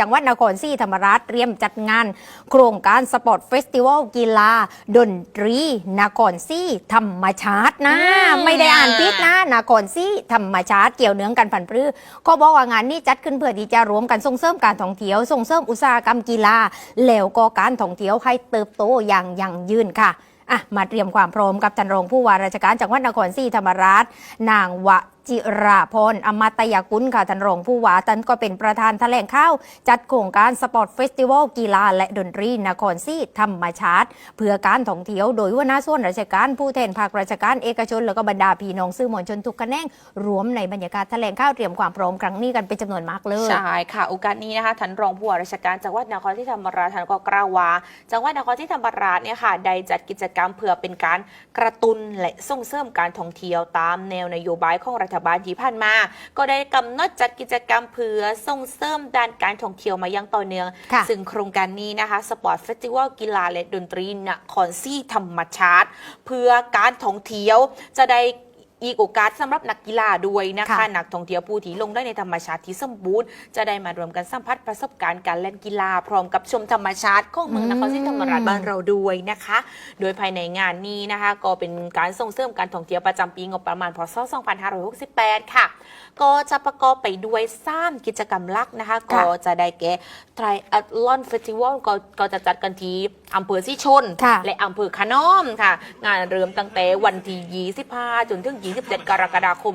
จังหวัดนครศรีธรรมราชเตรียมจัดงาน โครงการสปอร์ตเฟสติวัลกีฬา ดนตรีนครศรีธรรมชาตินะอืมไม่ได้อ่านพิษนะนครศรีธรรมชาติเกี่ยวเนื่องกันผันปรือก็บอกว่างานนี้จัดขึ้นเพื่อที่จะรวมกันส่งเสริมการท่องเที่ยวส่งเสริมอุตสาหกรรมกีฬาแล้วก็การท่องเที่ยวให้เติบโตอย่างยั่งยืนค่ะอะมาเตรียมความพร้อมกับท่านรองผู้ว่าราชการจังหวัดนครศรีธรรมราช นางว จิราพรอมตยกุลค่ะท่านรองผู้ว่าท่านก็เป็นประธานแถลงข่าว จัดโครงการสปอร์ตเฟสติวัลกีฬาและดนตรีนครศรีธรรมชาติ เพื่อการท่องเที่ยวโดยหัวหน้าส่วนราชการผู้แทนภาคราชการเอกชน แล้วก็บรรดาพี่น้องสื่อมวลชนทุกคะแนนรวมในบรรยากาศแถลงข่าวเตรียมความพร้อมครั้งนี้กันเป็นจำนวนมากเลยใช่ค่ะโอกาสนี้นะคะท่านรองผู้ว่าราชการจังหวัดนครศรีธรรมราชท่านก็กล่าวว่าจังหวัดนครศรีธรรมราชเนี่ยค่ะได้จัดกิจกรรมเพื่อเป็นการกระตุ้นและส่งเสริมการท่องเที่ยวตามแนวนโยบายของรัฐบาลที่ผ่านมา ก็ได้กำหนดจัดกิจกรรมเพื่อส่งเสริมด้านการท่องเที่ยวมาอย่างต่อเนื่องค่ะซึ่งโครงการนี้นะคะสปอร์ตเฟสติวัลกีฬาและดนตรีนครศรีธรรมชาติ เพื่อการท่องเที่ยวจะได้ อีกโอกาสสำหรับนักกีฬาด้วยนะคะค่ะนักท่องเที่ยวผู้ที่ลงได้ในธรรมชาติที่สมบูรณ์จะได้มารวมกันสัมผัสประสบการณ์การเล่นกีฬา พร้อมกับชมธรรมชาติของเมืองนครศรีธรรมราชบ้านเราด้วยนะคะ โดยภายในงานนี้นะคะ ก็เป็นการส่งเสริมการท่องเที่ยวประจำปีงบประมาณพศ 2568 ค่ะ ก็จะประกอบไปด้วย3กิจกรรมหลักนะคะ ก็จะได้แก่ Triathlon Festival ก็ก็จะจัดกันที่ อำเภอสิชน ค่ะ และอำเภอขนอมค่ะ งานเริ่มตั้งแต่วันที่25จนถึง 27 กรกฎาคม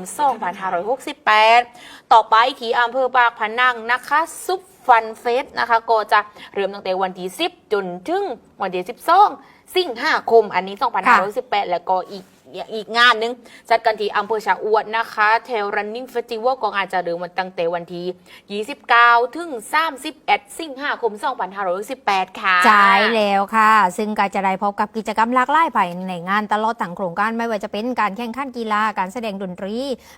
2568 ต่อไปที่อำเภอปากพนังนะคะซุปฟันเฟสนะคะก็จะเริ่มตั้งแต่วันที่10จนถึงวันที่12สิงหาคม อันนี้ 2518 แล้วก็อีก อีกงานหนึง จัดกันที่อำเภอชะอวดนะคะเทลรันนิ่งเฟสติวัลก็งานจะเริ่มวันตั้งแต่วันที่29 ถึง 31 สิงหาคม 2518 ค่ะ ใช่แล้วค่ะ ซึ่งก็จะได้พบกับกิจกรรมหลากหลายภายในงานตลอดทั้งโครงการไม่ว่าจะเป็นการแข่งขันกีฬาการแสดงดนตรี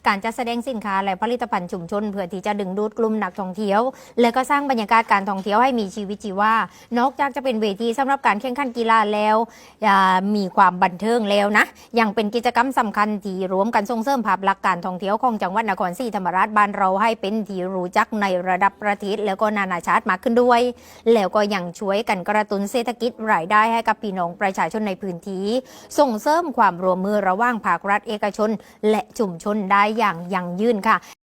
การจัดแสดงสินค้าและผลิตภัณฑ์ชุมชน เพื่อที่จะดึงดูดกลุ่มนักท่องเที่ยว และก็สร้างบรรยากาศการท่องเที่ยวให้มีชีวิตชีวานอกจากจะเป็นเวทีสำหรับการแข่งขันกีฬาแล้วมีความบันเทิงแล้วนะยังเป็น็นกิจกรรมสำคัญที่รวมกันส่งเสริมภาพลักษณ์การท่องเที่ยวของจังหวัดนครศรีธรรมราชบ้านเราให้เป็นที่รู้จักในระดับประเทศแล้วก็นานาชาติมากขึ้นด้วย แล้วก็ยังช่วยกันกระตุ้นเศรษฐกิจรายได้ให้กับพี่น้องประชาชนในพื้นที่ส่งเสริมความร่วมมือระหว่างภาครัฐเอกชน และชุมชนได้อย่างยั่งยืนค่ะ